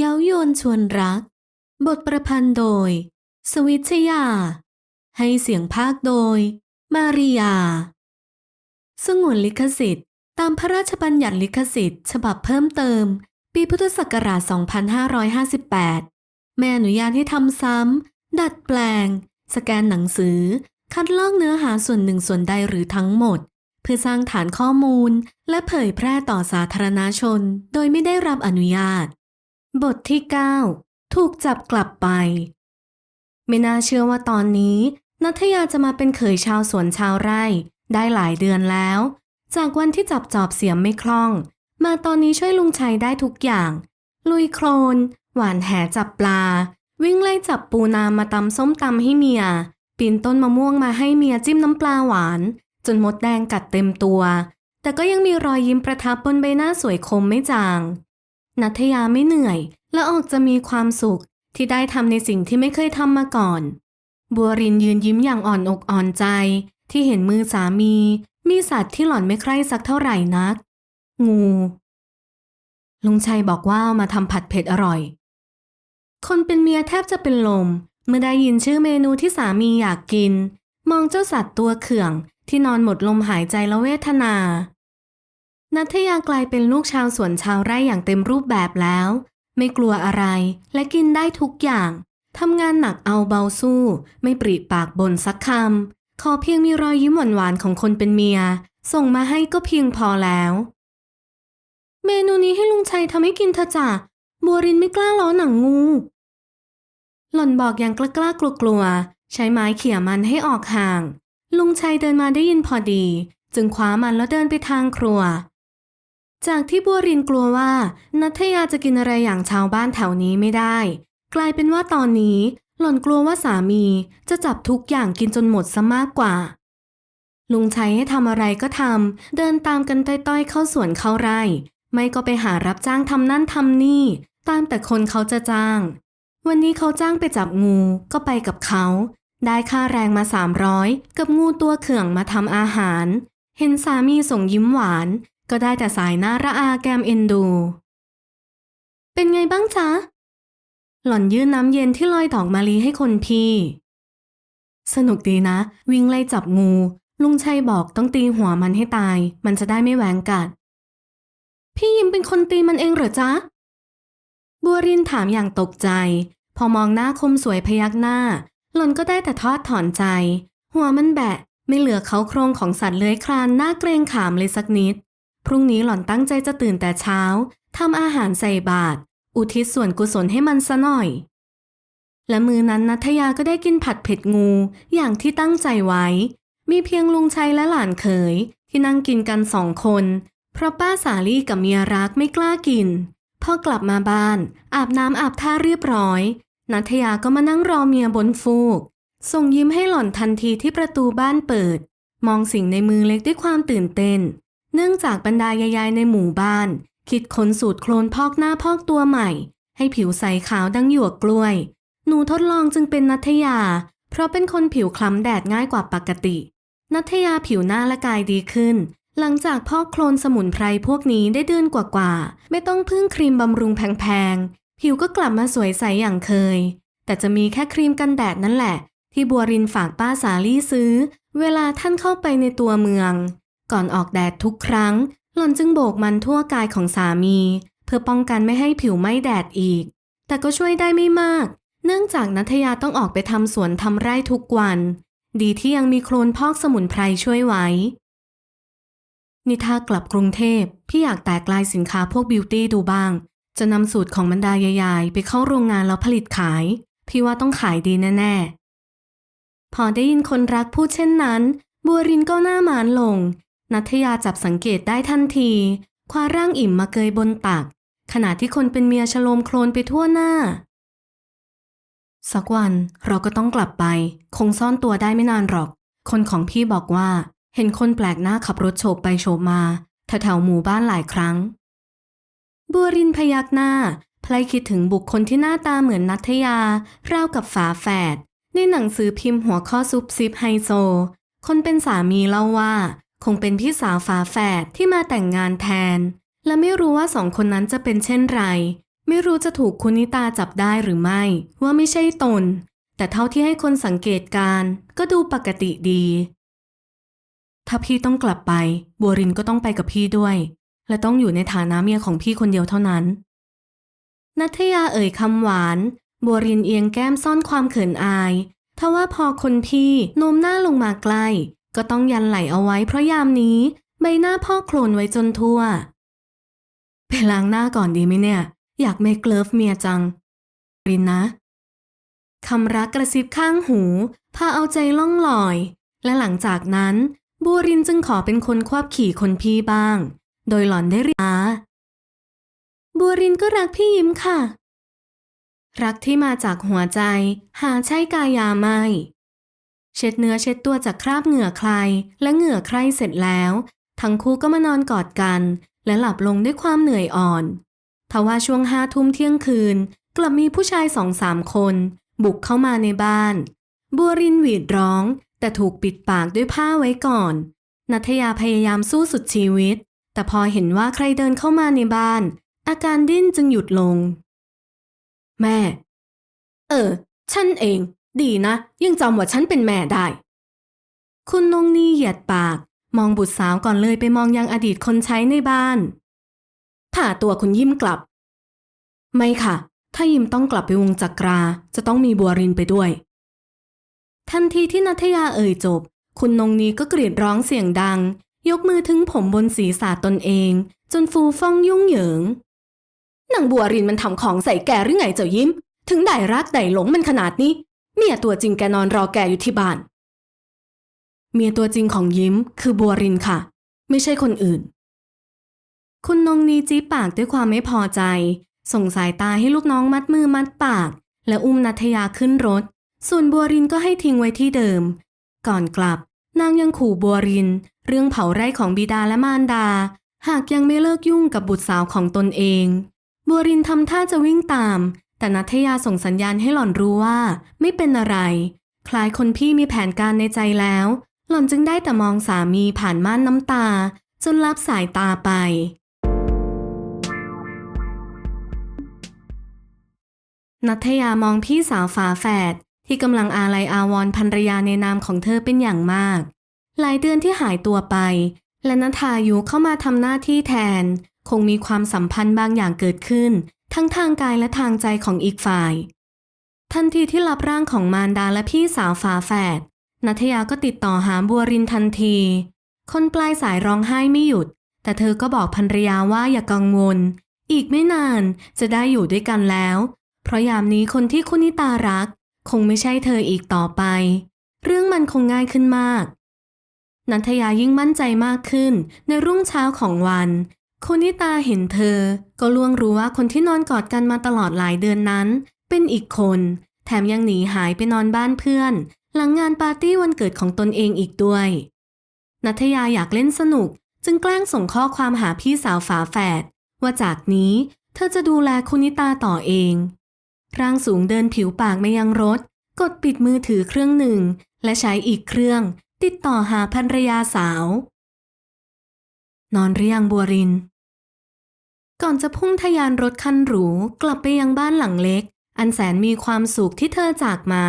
เย้ายวนชวนรัก บทประพันธ์โดย สวิชยา ให้เสียงภาคโดย มาริยา สงวนลิขสิทธิ์ ตามพระราชบัญญัติลิขสิทธิ์ ฉบับเพิ่มเติม ปีพุทธศักราช 2558ไม่อนุญาตให้ทำซ้ำ ดัดแปลง สแกนหนังสือ คัดลอกเนื้อหาส่วนหนึ่งส่วนใดหรือทั้งหมดเพื่อสร้างฐานข้อมูลและเผยแพร่ต่อสาธารณชน โดยไม่ได้รับอนุญาต บทที่ 9 ถูกจับกลับไป ไม่น่าเชื่อว่าตอนนี้นัทยาจะมาเป็นเขยชาวสวนชาวไร่ ได้หลายเดือนแล้ว จากวันที่จับจอบเสียมไม่คล่อง มาตอนนี้ช่วยลุงชัยได้ทุกอย่าง ลุยโคลน หวานแหจับปลา วิ่งไล่จับปูนามาตำส้มตำให้เมีย ปีนต้นมะม่วงมาให้เมียจิ้มน้ำปลาหวาน จนมดแดงกัดเต็มตัว แต่ก็ยังมีรอยยิ้มประทับบนใบหน้าสวยคมไม่จาง นัทยาไม่เหนื่อย และออกจะมีความสุขที่ได้ทำในสิ่งที่ไม่เคยทำมาก่อน บัวรินยืนยิ้มอย่างอ่อนอกอ่อนใจ ที่เห็นมือสามี มีสัตว์ที่หล่อนไม่ใคร่สักเท่าไหร่นัก งู ลุงชัยบอกว่ามาทำผัดเผ็ดอร่อย คนเป็นเมียแทบจะเป็นลม เมื่อได้ยินชื่อเมนูที่สามีอยากกิน มองเจ้าสัตว์ตัวเขื่องที่นอนหมดลมหายใจและเวทนา นัทยากลายเป็นลูกชาวสวนชาวไร่อย่างเต็มรูปแบบแล้ว ไม่กลัวอะไรและกินได้ทุกอย่างทำงานหนักเอาเบาสู้ ไม่ปริปากบนสักคำขอเพียงมีรอยยิ้มหวานๆของคนเป็นเมีย ส่งมาให้ก็เพียงพอแล้ว เมนูนี้ให้ลุงชัยทำให้กินเถอะจ้ะบัวรินไม่กล้าล้อหนังงู หล่อนบอกอย่างกล้ากล้ากลัวกลัวๆใช้ไม้เขี่ยมันให้ออกห่าง ลุงชัยเดินมาได้ยินพอดี จึงคว้ามันแล้วเดินไปทางครัว จากที่บัวรินกลัวว่านัทยาจะกินอะไรอย่างชาวบ้านแถวนี้ไม่ได้ กลายเป็นว่าตอนนี้หล่อนกลัวว่าสามีจะจับทุกอย่างกินจนหมดซะมากกว่า ลุงชัยให้ทำอะไรก็ทำเดินตามกันต้อยๆ เข้าสวนเข้าไร่ ไม่ก็ไปหารับจ้างทำนั่นทำนี่ ตามแต่คนเขาจะจ้าง วันนี้เขาจ้างไปจับงูก็ไปกับเขา ได้ค่าแรงมา300กับงูตัวเขื่องมาทำอาหาร เห็นสามีส่งยิ้มหวาน ก็ได้แต่สายหน้าระอาแกมเอ็นดู เป็นไงบ้างจ๊ะ หล่อนยื่นน้ำเย็นที่ลอยดอกมะลิให้คนพี่ สนุกดีนะ วิ่งไล่จับงู ลุงชัยบอกต้องตีหัวมันให้ตาย มันจะได้ไม่แหวงกัด พี่ยิมเป็นคนตีมันเองเหรอจ๊ะ บัวรินถามอย่างตกใจ พอมองหน้าคมสวยพยักหน้า หล่อนก็ได้แต่ทอดถอนใจ หัวมันแบะ ไม่เหลือเขาโครงของสัตว์เลื้อยคลานหน้าเกรงขามเลยสักนิด พรุ่งนี้หล่อนตั้งใจจะตื่นแต่เช้าทำอาหารใส่บาตรอุทิศส่วนกุศลให้มันซะหน่อย และมือนั้นนัทยาก็ได้กินผัดเผ็ดงูอย่างที่ตั้งใจไว้ มีเพียงลุงชัยและหลานเขย ที่นั่งกินกันสองคน เพราะป้าสาลี่กับเมียรักไม่กล้ากิน พอกลับมาบ้านอาบน้ำอาบท่าเรียบร้อย นัทยาก็มานั่งรอเมียบนฟูก ส่งยิ้มให้หล่อนทันทีที่ประตูบ้านเปิด มองสิ่งในมือเล็กด้วยความตื่นเต้น เนื่องจากบรรดายายๆในหมู่บ้าน คิดค้นสูตรโคลนพอกหน้าพอกตัวใหม่ ให้ผิวใสขาวดังหยวกกล้วย หนูทดลองจึงเป็นนัทยา เพราะเป็นคนผิวคล้ำแดดง่ายกว่าปกติ นัทยาผิวหน้าและกายดีขึ้น หลังจากพอกโคลนสมุนไพรพวกนี้ได้เดือนกว่าๆไม่ต้องพึ่งครีมบำรุงแพงๆผิวก็กลับมาสวยใสอย่างเคย แต่จะมีแค่ครีมกันแดดนั่นแหละ ที่บัวรินฝากป้าสาลี่ซื้อ เวลาท่านเข้าไปในตัวเมือง ก่อนออกแดดทุกครั้ง หล่อนจึงโบกมันทั่วกายของสามี เพื่อป้องกันไม่ให้ผิวไหม้แดดอีก แต่ก็ช่วยได้ไม่มาก เนื่องจากนัทยาต้องออกไปทำสวนทำไร่ทุกวัน ดีที่ยังมีโคลนพอกสมุนไพรช่วยไว้ นิทากลับกรุงเทพพี่อยากแตกลายสินค้าพวกบิวตี้ดูบ้าง จะนำสูตรของบรรดายายๆไปเข้าโรงงานแล้วผลิตขาย พี่ว่าต้องขายดีแน่ๆพอได้ยินคนรักพูดเช่นนั้น บัวรินก็หน้าหมานลง นัทยาจับสังเกตได้ทันทีคว้าร่างอิ่มมาเกยบนตัก ขณะที่คนเป็นเมียฉโลมโคลนไปทั่วหน้า สักวันเราก็ต้องกลับไป คงซ่อนตัวได้ไม่นานหรอก คนของพี่บอกว่า เห็นคนแปลกหน้าขับรถโฉบไปโฉบมาแถวๆหมู่บ้านหลายครั้ง บัวรินพยักหน้าพลายคิดถึงบุคคลที่หน้าตาเหมือนนัทยา ราวกับฝาแฝดในหนังสือพิมพ์หัวข้อซุบซิบไฮโซ คนเป็นสามีเล่าว่า คงเป็นพี่สาวฝาแฝดที่มาแต่งงานแทน และไม่รู้ว่าสองคนนั้นจะเป็นเช่นไร ไม่รู้จะถูกคุณนิตาจับได้หรือไม่ ว่าไม่ใช่ตน แต่เท่าที่ให้คนสังเกตการก็ดูปกติดี ถ้าพี่ต้องกลับไป บัวรินก็ต้องไปกับพี่ด้วย และต้องอยู่ในฐานะเมียของพี่คนเดียวเท่านั้น นัทยาเอ่ยคำหวาน บัวรินเอียงแก้มซ่อนความเขินอายทว่าพอคนพี่โน้มหน้าลงมาใกล้ ก็ต้องยันไหลเอาไว้เพราะยามนี้ใบหน้าพ่อโคลนไว้จนทั่ว ไปล้างหน้าก่อนดีไหมเนี่ย อยากเมคเลิฟเมียจัง รินนะคำรักกระซิบข้างหู พาเอาใจล่องลอย และหลังจากนั้นบัวรินจึงขอเป็นคนควบขี่คนพี่บ้าง โดยหล่อนได้เรียกอาบัวรินก็รักพี่ยิ้มค่ะ รักที่มาจากหัวใจ หาใช่กายาไม่ เช็ดเนื้อเช็ดตัวจากคราบเหงื่อใคร และเหงื่อใครเสร็จแล้ว ทั้งคู่ก็มานอนกอดกัน และหลับลงด้วยความเหนื่อยอ่อนทว่าช่วงห้าทุ่มเที่ยงคืน กลับมีผู้ชายสองสามคน บุกเข้ามาในบ้าน บัวรินหวีดร้อง แต่ถูกปิดปากด้วยผ้าไว้ก่อน นัทยาพยายามสู้สุดชีวิต แต่พอเห็นว่าใครเดินเข้ามาในบ้าน อาการดิ้นจึงหยุดลง แม่ เออ ฉันเอง ดีนะ ยังจำว่าฉันเป็นแม่ได้ คุณนงนีเหยียดปาก มองบุตรสาวก่อนเลยไปมองยังอดีตคนใช้ในบ้านพาตัวคุณยิ้มกลับ ไม่ค่ะ ถ้ายิ้มต้องกลับไปวงจักรา จะต้องมีบัวรินไปด้วย ทันทีที่นัทยาเอ่ยจบ คุณนงนีก็กรีดร้องเสียงดัง ยกมือถึงผมบนศีรษะตนเอง จนฟูฟ่องยุ่งเหยิงนางบัวรินมันทำของใส่แกหรือไงเจ้ายิ้ม ถึงได้รักได้หลงมันขนาดนี้ เมียตัวจริงแกนอนรอแกอยู่ที่บ้าน เมียตัวจริงของยิ้มคือบัวรินค่ะ ไม่ใช่คนอื่น คุณนงนีจีปากด้วยความไม่พอใจ ส่งสายตาให้ลูกน้องมัดมือมัดปาก และอุ้มนัทยาขึ้นรถ ส่วนบัวรินก็ให้ทิ้งไว้ที่เดิม ก่อนกลับ นางยังขู่บัวริน เรื่องเผาไร่ของบิดาและมารดา หากยังไม่เลิกยุ่งกับบุตรสาวของตนเอง บัวรินทำท่าจะวิ่งตาม แต่นัทยาส่งสัญญาณให้หล่อนรู้ว่า ไม่เป็นอะไร คล้ายคนพี่มีแผนการในใจแล้ว หล่อนจึงได้แต่มองสามีผ่านม่านน้ำตา จนลับสายตาไป นัทยามองพี่สาวฝาแฝดที่กำลังอาลัยอาวรภรรยาในนามของเธอเป็นอย่างมาก หลายเดือนที่หายตัวไป และนัทายุเข้ามาทำหน้าที่แทน คงมีความสัมพันธ์บางอย่างเกิดขึ้น ทั้งทางกายและทางใจของอีกฝ่าย ทันทีที่รับร่างของมารดาและพี่สาวฝาแฝดนัทยาก็ติดต่อหาบัวรินทันที คนปลายสายร้องไห้ไม่หยุด แต่เธอก็บอกภรรยาว่าอย่ากังวล อีกไม่นานจะได้อยู่ด้วยกันแล้ว เพราะยามนี้คนที่คุณนิตารัก คงไม่ใช่เธออีกต่อไป เรื่องมันคงง่ายขึ้นมาก นันทยายิ่งมั่นใจมากขึ้นในรุ่งเช้าของวัน คุณนิตาเห็นเธอ ก็ล่วงรู้ว่าคนที่นอนกอดกันมาตลอดหลายเดือนนั้น เป็นอีกคน แถมยังหนีหายไปนอนบ้านเพื่อน หลังงานปาร์ตี้วันเกิดของตนเองอีกด้วย นัทยาอยากเล่นสนุก จึงแกล้งส่งข้อความหาพี่สาวฝาแฝดว่าจากนี้เธอจะดูแลคุณนิตาต่อเอง ร่างสูงเดินผิวปากมายังรถ กดปิดมือถือเครื่องหนึ่ง และใช้อีกเครื่อง ติดต่อหาภรรยาสาว นอนหรือยังบัวริน ก่อนจะพุ่งทะยานรถคันหรู กลับไปยังบ้านหลังเล็ก อันแสนมีความสุขที่เธอจากมา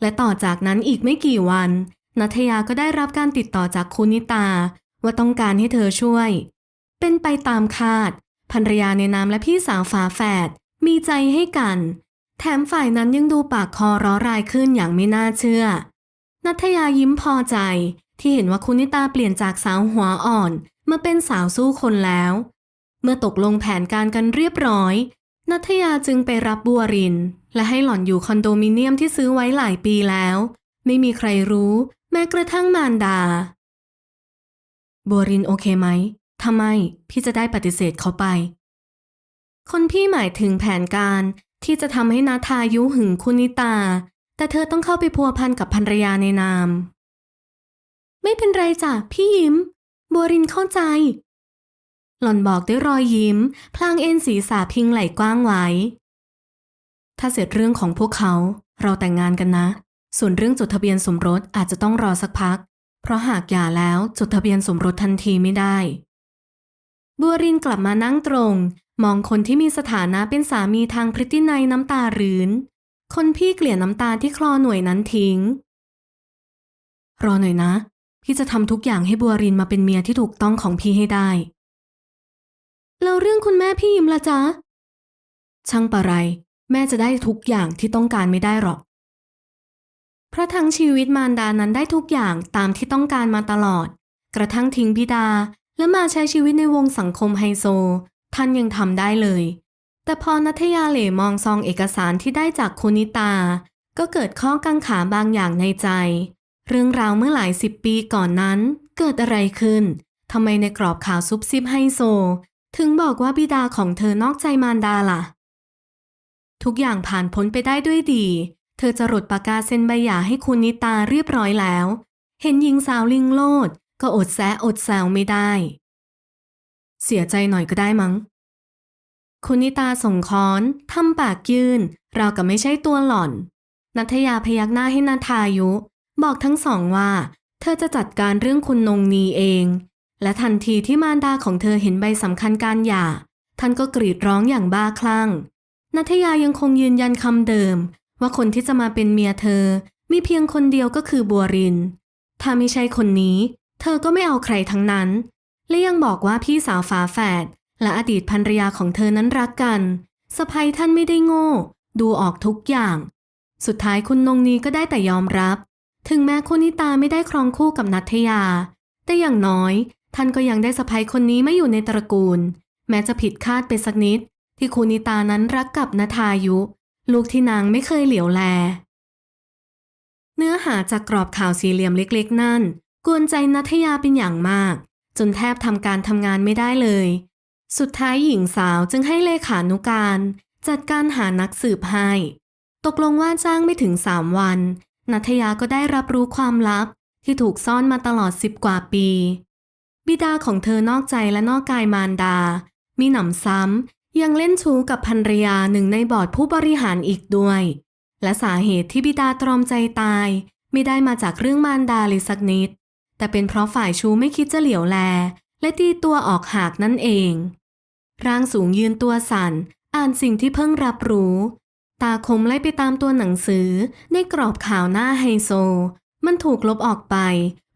และต่อจากนั้นอีกไม่กี่วัน นัทยาก็ได้รับการติดต่อจากคุณนิตา ว่าต้องการให้เธอช่วย เป็นไปตามคาดภรรยาในนามและพี่สาวฝาแฝดมีใจให้กัน แถมฝ่ายนั้นยังดูปากคอร้อรายขึ้นอย่างไม่น่าเชื่อ นัทยายิ้มพอใจที่เห็นว่าคุณนิตาเปลี่ยนจากสาวหัวอ่อนมาเป็นสาวสู้คนแล้ว เมื่อตกลงแผนการกันเรียบร้อย นัทยาจึงไปรับบัวริน และให้หล่อนอยู่คอนโดมิเนียมที่ซื้อไว้หลายปีแล้ว ไม่มีใครรู้ แม้กระทั่งมารดา บัวรินโอเคไหมทำไมพี่จะได้ปฏิเสธเขาไป คนพี่หมายถึงแผนการที่จะทำให้นาทายุหึงคุณนิตา แต่เธอต้องเข้าไปพัวพันกับภรรยาในนาม ไม่เป็นไรจ้ะพี่ยิ้ม บัวรินเข้าใจ หล่อนบอกด้วยรอยยิ้ม พลางเอ็นศีรษะพิงไหล่กว้างไว้ ถ้าเสร็จเรื่องของพวกเขา เราแต่งงานกันนะ ส่วนเรื่องจดทะเบียนสมรสอาจจะต้องรอสักพัก เพราะหากหย่าแล้วจดทะเบียนสมรสทันทีไม่ได้ บัวรินกลับมานั่งตรง มองคนที่มีสถานะเป็นสามีทางพฤตินัยน้ำตารื้น คนพี่เกลี่ยน้ำตาที่คลอหน่วยนั้นทิ้ง รอหน่อยนะพี่จะทำทุกอย่างให้บัวรินมาเป็นเมียที่ถูกต้องของพี่ให้ได้ แล้วเรื่องคุณแม่พี่ยิมละจ๊ะ ช่างปะไร แม่จะได้ทุกอย่างที่ต้องการไม่ได้หรอก เพราะทั้งชีวิตมารดานั้นได้ทุกอย่างตามที่ต้องการมาตลอด กระทั่งทิ้งบิดา และมาใช้ชีวิตในวงสังคมไฮโซ ท่านยังทำได้เลย แต่พอนัทยาเหล่มองซองเอกสารที่ได้จากคุณนิตา ก็เกิดข้อกังขาบางอย่างในใจ เรื่องราวเมื่อหลายสิบปีก่อนนั้น เกิดอะไรขึ้นทำไมในกรอบข่าวซุบซิบไฮโซ ถึงบอกว่าบิดาของเธอนอกใจมารดาล่ะ ทุกอย่างผ่านพ้นไปได้ด้วยดี เธอจะรดปากกาเซ็นใบหย่าให้คุณนิตาเรียบร้อยแล้ว เห็นหญิงสาวลิงโลด ก็อดแซะอดแซวไม่ได้ เสียใจหน่อยก็ได้มั้ง คุณนิตาส่งค้อนทำปากยื่นราวกับไม่ใช่ตัวหล่อน นัทยาพยักหน้าให้นาทายุ บอกทั้งสองว่า เธอจะจัดการเรื่องคุณนงนีเอง และทันทีที่มารดาของเธอเห็นใบสำคัญการหย่า ท่านก็กรีดร้องอย่างบ้าคลั่ง นัทยายังคงยืนยันคำเดิม ว่าคนที่จะมาเป็นเมียเธอ มีเพียงคนเดียวก็คือบัวริน ถ้าไม่ใช่คนนี้ เธอก็ไม่เอาใครทั้งนั้น และยังบอกว่าพี่สาวฝาแฝดและอดีตภรรยาของเธอนั้นรักกันสะพ้ยท่านไม่ได้โง่ ดูออกทุกอย่าง สุดท้ายคุณนงนีก็ได้แต่ยอมรับ ถึงแม้คุณนิตาไม่ได้ครองคู่กับนัทยา แต่อย่างน้อย ท่านก็ยังได้สะพ้ยคนนี้ไม่อยู่ในตระกูล แม้จะผิดคาดไปสักนิด ที่คุณนิตานั้นรักกับนาทายุ ลูกที่นางไม่เคยเหลียวแล เนื้อหาจากกรอบข่าวสี่เหลี่ยมเล็กๆ นั่น กวนใจนัทยาเป็นอย่างมาก จนแทบทำการทำงานไม่ได้เลย สุดท้ายหญิงสาวจึงให้เลขานุการ จัดการหานักสืบให้ ตกลงว่าจ้างไม่ถึงสามวันนัทยาก็ได้รับรู้ความลับที่ถูกซ่อนมาตลอดสิบกว่าปี บิดาของเธอนอกใจและนอกกายมารดา มีหนำซ้ำยังเล่นชู้กับภรรยาหนึ่งในบอร์ดผู้บริหารอีกด้วย และสาเหตุที่บิดาตรอมใจตาย ไม่ได้มาจากเรื่องมารดาเลยสักนิด แต่เป็นเพราะฝ่ายชู้ไม่คิดจะเหลียวแล และตีตัวออกหากนั่นเอง ร่างสูงยืนตัวสั่น อ่านสิ่งที่เพิ่งรับรู้ ตาคมไล่ไปตามตัวหนังสือในกรอบข่าวหน้าไฮโซ มันถูกลบออกไป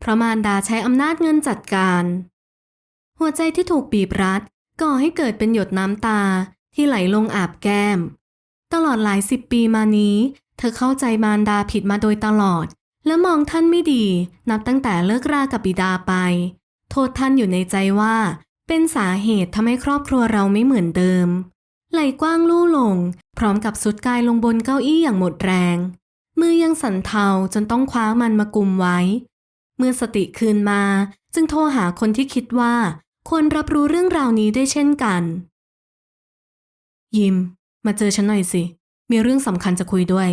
พราะมารดาใช้อำนาจเงินจัดการ หัวใจที่ถูกบีบรัดก่อให้เกิดเป็นหยดน้ำตาที่ไหลลงอาบแก้ม ตลอดหลายสิบปีมานี้ เธอเข้าใจมารดาผิดมาโดยตลอด และมองท่านไม่ดีนับตั้งแต่เลิกรากับบิดาไป โทษท่านอยู่ในใจว่า เป็นสาเหตุทำให้ครอบครัวเราไม่เหมือนเดิม ไหลกว้างลู่ลง พร้อมกับสุดกายลงบนเก้าอี้อย่างหมดแรง มือยังสั่นเทาจนต้องคว้ามันมากุมไว้ เมื่อสติคืนมา จึงโทรหาคนที่คิดว่าควรรับรู้เรื่องราวนี้ได้เช่นกัน ยิม มาเจอฉันหน่อยสิ มีเรื่องสำคัญจะคุยด้วย